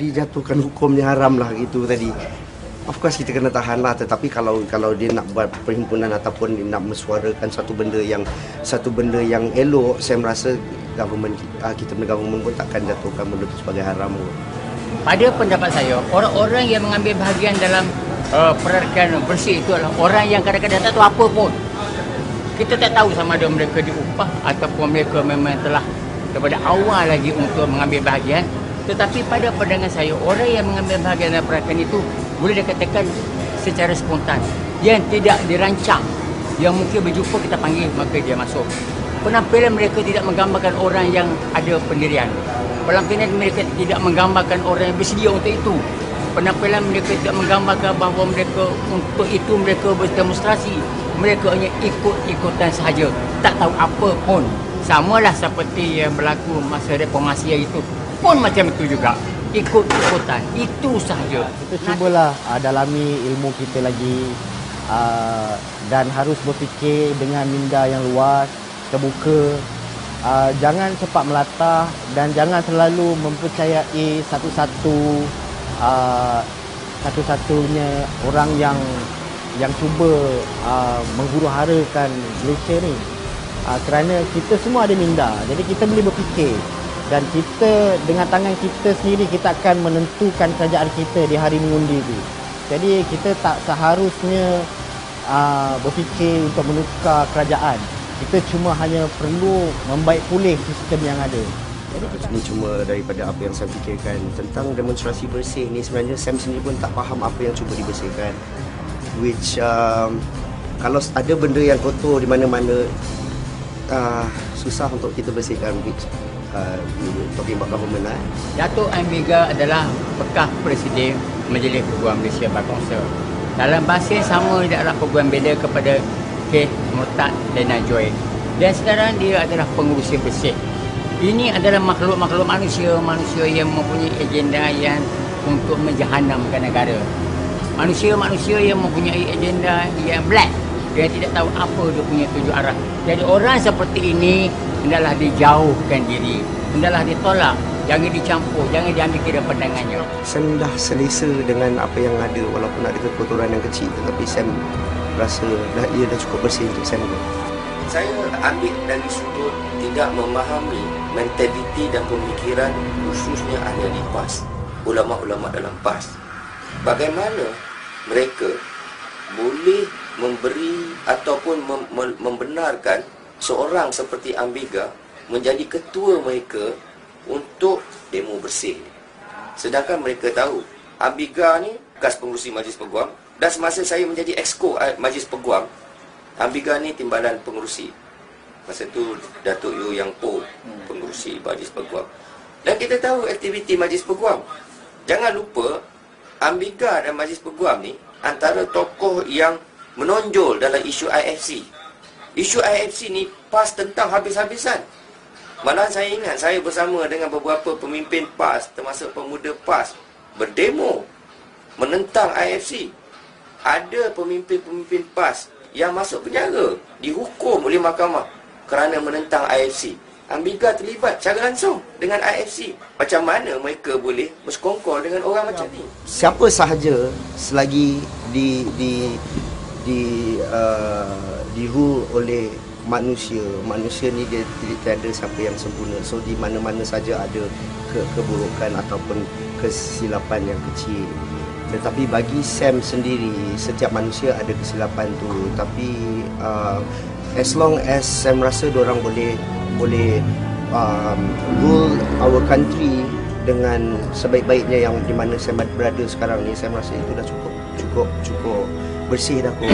dijatuhkan hukumnya haram lah gitu tadi. Of course kita kena tahan lah tetapi kalau kalau dia nak buat perhimpunan ataupun dia nak mensuarakan satu benda yang satu benda yang elok saya merasa government uh, kita punya government pun takkan jatuhkan benda itu sebagai haram. Pada pendapat saya, orang-orang yang mengambil bahagian dalam uh, perarakan bersih itu adalah orang yang kadang-kadang tak tahu apa pun. Kita tak tahu sama ada mereka diupah ataupun mereka memang telah daripada awal lagi untuk mengambil bahagian tetapi pada pandangan saya, orang yang mengambil bahagian dalam perayaan itu boleh dikatakan secara spontan. Yang tidak dirancang. Yang mungkin berjumpa kita panggil, maka dia masuk. Penampilan mereka tidak menggambarkan orang yang ada pendirian. Penampilan mereka tidak menggambarkan orang yang bersedia untuk itu. Penampilan mereka tidak menggambarkan bahawa mereka untuk itu mereka berdemonstrasi. Mereka hanya ikut-ikutan sahaja. Tak tahu apa pun. Samalah seperti yang berlaku masa reformasi itu pun macam itu juga. Ikut-ikutan itu sahaja. Kita cubalah uh, dalami ilmu kita lagi uh, dan harus berfikir dengan minda yang luas terbuka. Uh, jangan cepat melatah dan jangan selalu mempercayai satu-satu uh, satu-satunya orang yang yang cuba uh, menghuru-harakan Malaysia ni. Uh, kerana kita semua ada minda. Jadi kita boleh berfikir dan kita dengan tangan kita sendiri kita akan menentukan kerajaan kita di hari mengundi itu. Jadi kita tak seharusnya uh, berfikir untuk menukar kerajaan. Kita cuma hanya perlu membaik pulih sistem yang ada. Jadi ini cuma daripada apa yang saya fikirkan tentang demonstrasi bersih ni sebenarnya Sam sendiri pun tak faham apa yang cuba dibersihkan. Which um, kalau ada benda yang kotor di mana-mana uh, susah untuk kita bersihkan which uh, talking about government lah. Amiga adalah bekas Presiden Majlis Peguam Malaysia Berkongsa. Dalam bahasa yang sama dia adalah peguam beda kepada K. Murtad dan Najoi. Dan sekarang dia adalah pengurusi bersih. Ini adalah makhluk-makhluk manusia, manusia yang mempunyai agenda yang untuk menjahanamkan negara. Manusia-manusia yang mempunyai agenda yang black. Dia tidak tahu apa dia punya tujuan arah. Jadi orang seperti ini hendaklah dijauhkan diri. Hendaklah ditolak. Jangan dicampur. Jangan diambil kira pandangannya. Sam dah selesa dengan apa yang ada walaupun ada kekotoran yang kecil tetapi Sam rasa dah, ia dah cukup bersih untuk Sam. Saya ambil dari sudut tidak memahami mentaliti dan pemikiran khususnya ahli PAS ulama-ulama dalam PAS. Bagaimana mereka boleh memberi ataupun mem- membenarkan seorang seperti Ambiga menjadi ketua mereka untuk demo bersih. Sedangkan mereka tahu Ambiga ni bekas pengurusi Majlis Peguam dan semasa saya menjadi exco eh, Majlis Peguam, Ambiga ni timbalan pengurusi. Masa tu Datuk Yu Yang Po pengurusi Majlis Peguam. Dan kita tahu aktiviti Majlis Peguam. Jangan lupa Ambiga dan Majlis Peguam ni antara tokoh yang menonjol dalam isu IFC Isu IFC ni PAS tentang habis-habisan. Malah saya ingat saya bersama dengan beberapa pemimpin PAS termasuk pemuda PAS berdemo menentang IFC. Ada pemimpin-pemimpin PAS yang masuk penjara, dihukum oleh mahkamah kerana menentang IFC. Ambiga terlibat secara langsung dengan IFC. Macam mana mereka boleh bersekongkol dengan orang macam ni? Siapa sahaja selagi di di di uh, di rule oleh manusia. Manusia ni dia tidak ada siapa yang sempurna. So di mana-mana saja ada ke keburukan ataupun kesilapan yang kecil. Tetapi bagi Sam sendiri setiap manusia ada kesilapan tu. Tapi uh, as long as Sam rasa orang boleh boleh um, rule our country dengan sebaik-baiknya yang di mana Sam berada sekarang ni saya rasa itu dah cukup cukup cukup bersih dah aku.